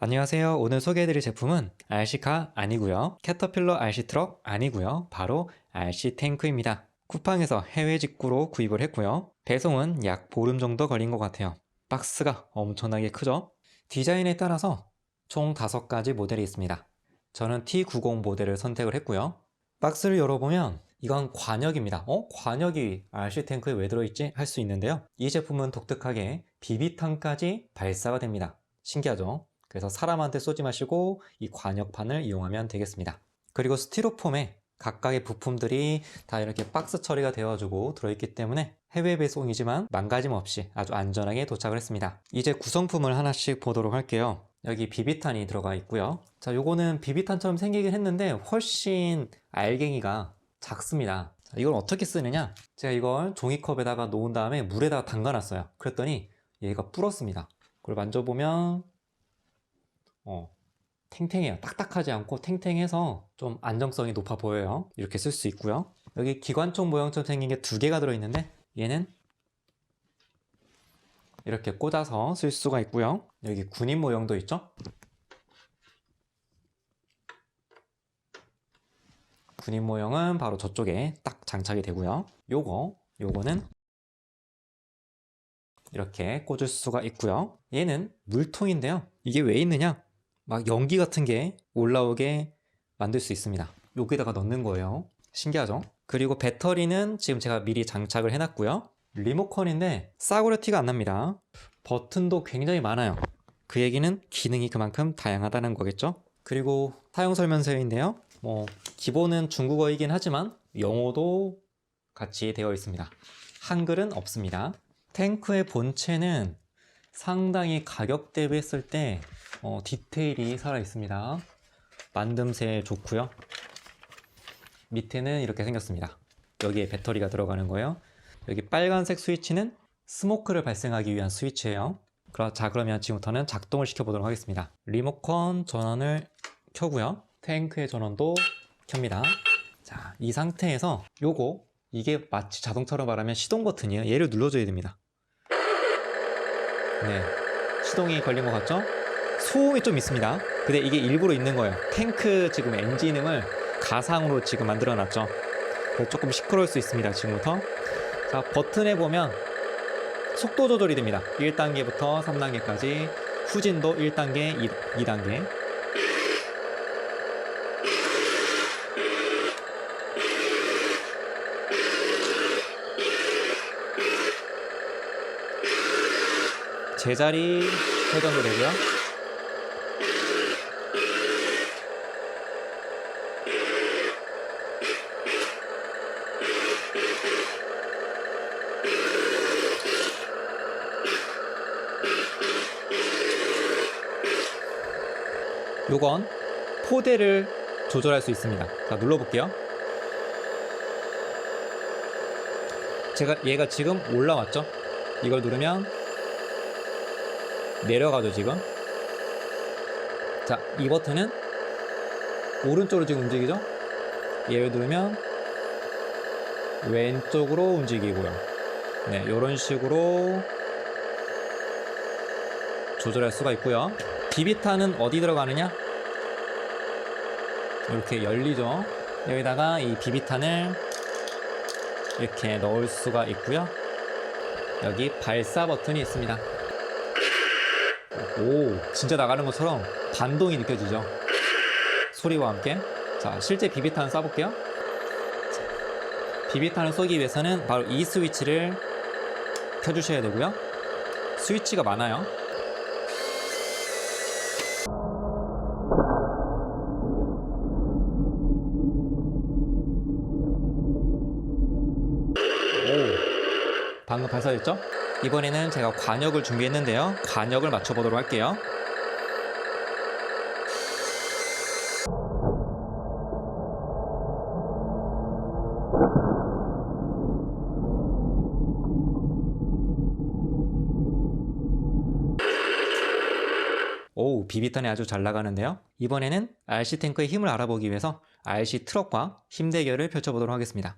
안녕하세요. 오늘 소개해드릴 제품은 RC카 아니고요. 캐터필러 RC 트럭 아니고요. 바로 RC 탱크입니다. 쿠팡에서 해외 직구로 구입을 했고요. 배송은 약 보름 정도 걸린 것 같아요. 박스가 엄청나게 크죠? 디자인에 따라서 총 5가지 모델이 있습니다. 저는 T90 모델을 선택을 했고요. 박스를 열어보면 이건 관역입니다. 어? 관역이 RC 탱크에 왜 들어있지? 할 수 있는데요. 이 제품은 독특하게 비비탄까지 발사가 됩니다. 신기하죠? 그래서 사람한테 쏘지 마시고 이 관역판을 이용하면 되겠습니다. 그리고 스티로폼에 각각의 부품들이 다 이렇게 박스 처리가 되어주고 들어있기 때문에 해외 배송이지만 망가짐 없이 아주 안전하게 도착을 했습니다. 이제 구성품을 하나씩 보도록 할게요. 여기 비비탄이 들어가 있고요. 자, 요거는 비비탄처럼 생기긴 했는데 훨씬 알갱이가 작습니다. 자, 이걸 어떻게 쓰느냐? 제가 이걸 종이컵에다가 놓은 다음에 물에다가 담가 놨어요. 그랬더니 얘가 불었습니다. 그걸 만져보면 어, 탱탱해요. 딱딱하지 않고 탱탱해서 좀 안정성이 높아 보여요. 이렇게 쓸 수 있고요. 여기 기관총 모형처럼 생긴 게 두 개가 들어있는데 얘는 이렇게 꽂아서 쓸 수가 있고요. 여기 군인 모형도 있죠. 군인 모형은 바로 저쪽에 딱 장착이 되고요. 요거, 요거는 이렇게 꽂을 수가 있고요. 얘는 물통인데요. 이게 왜 있느냐? 막 연기 같은 게 올라오게 만들 수 있습니다. 여기다가 넣는 거예요. 신기하죠? 그리고 배터리는 지금 제가 미리 장착을 해놨고요. 리모컨인데 싸구려 티가 안 납니다. 버튼도 굉장히 많아요. 그 얘기는 기능이 그만큼 다양하다는 거겠죠? 그리고 사용 설명서인데요. 뭐 기본은 중국어이긴 하지만 영어도 같이 되어 있습니다. 한글은 없습니다. 탱크의 본체는 상당히 가격 대비했을 때 어, 디테일이 살아 있습니다. 만듦새 좋고요. 밑에는 이렇게 생겼습니다. 여기에 배터리가 들어가는 거예요. 여기 빨간색 스위치는 스모크를 발생하기 위한 스위치예요. 자 그러면 지금부터는 작동을 시켜보도록 하겠습니다. 리모컨 전원을 켜고요. 탱크의 전원도 켭니다. 자, 이 상태에서 요거 이게 마치 자동차로 말하면 시동 버튼이에요. 얘를 눌러줘야 됩니다. 네, 시동이 걸린 것 같죠? 소음이 좀 있습니다. 근데 이게 일부러 있는 거예요. 탱크 지금 엔진음을 가상으로 지금 만들어 놨죠. 조금 시끄러울 수 있습니다. 지금부터. 자, 버튼에 보면 속도 조절이 됩니다. 1단계부터 3단계까지 후진도 1단계, 2, 2단계. 제자리 회전도 되고요. 요건 포대를 조절할 수 있습니다. 자, 눌러볼게요. 제가 얘가 지금 올라왔죠? 이걸 누르면 내려가죠, 지금. 자, 이 버튼은 오른쪽으로 지금 움직이죠? 얘를 누르면 왼쪽으로 움직이고요. 네, 이런 식으로 조절할 수가 있고요. 비비탄은 어디 들어가느냐? 이렇게 열리죠. 여기다가 이 비비탄을 이렇게 넣을 수가 있고요. 여기 발사 버튼이 있습니다. 오, 진짜 나가는 것처럼 반동이 느껴지죠. 소리와 함께. 자, 실제 비비탄 쏴볼게요. 비비탄을 쏘기 위해서는 바로 이 스위치를 켜주셔야 되고요. 스위치가 많아요. 방금 발사됐죠? 이번에는 제가 관역을 준비했는데요. 관역을 맞춰보도록 할게요. 오, 비비탄이 아주 잘 나가는데요. 이번에는 RC 탱크의 힘을 알아보기 위해서 RC 트럭과 힘 대결을 펼쳐보도록 하겠습니다.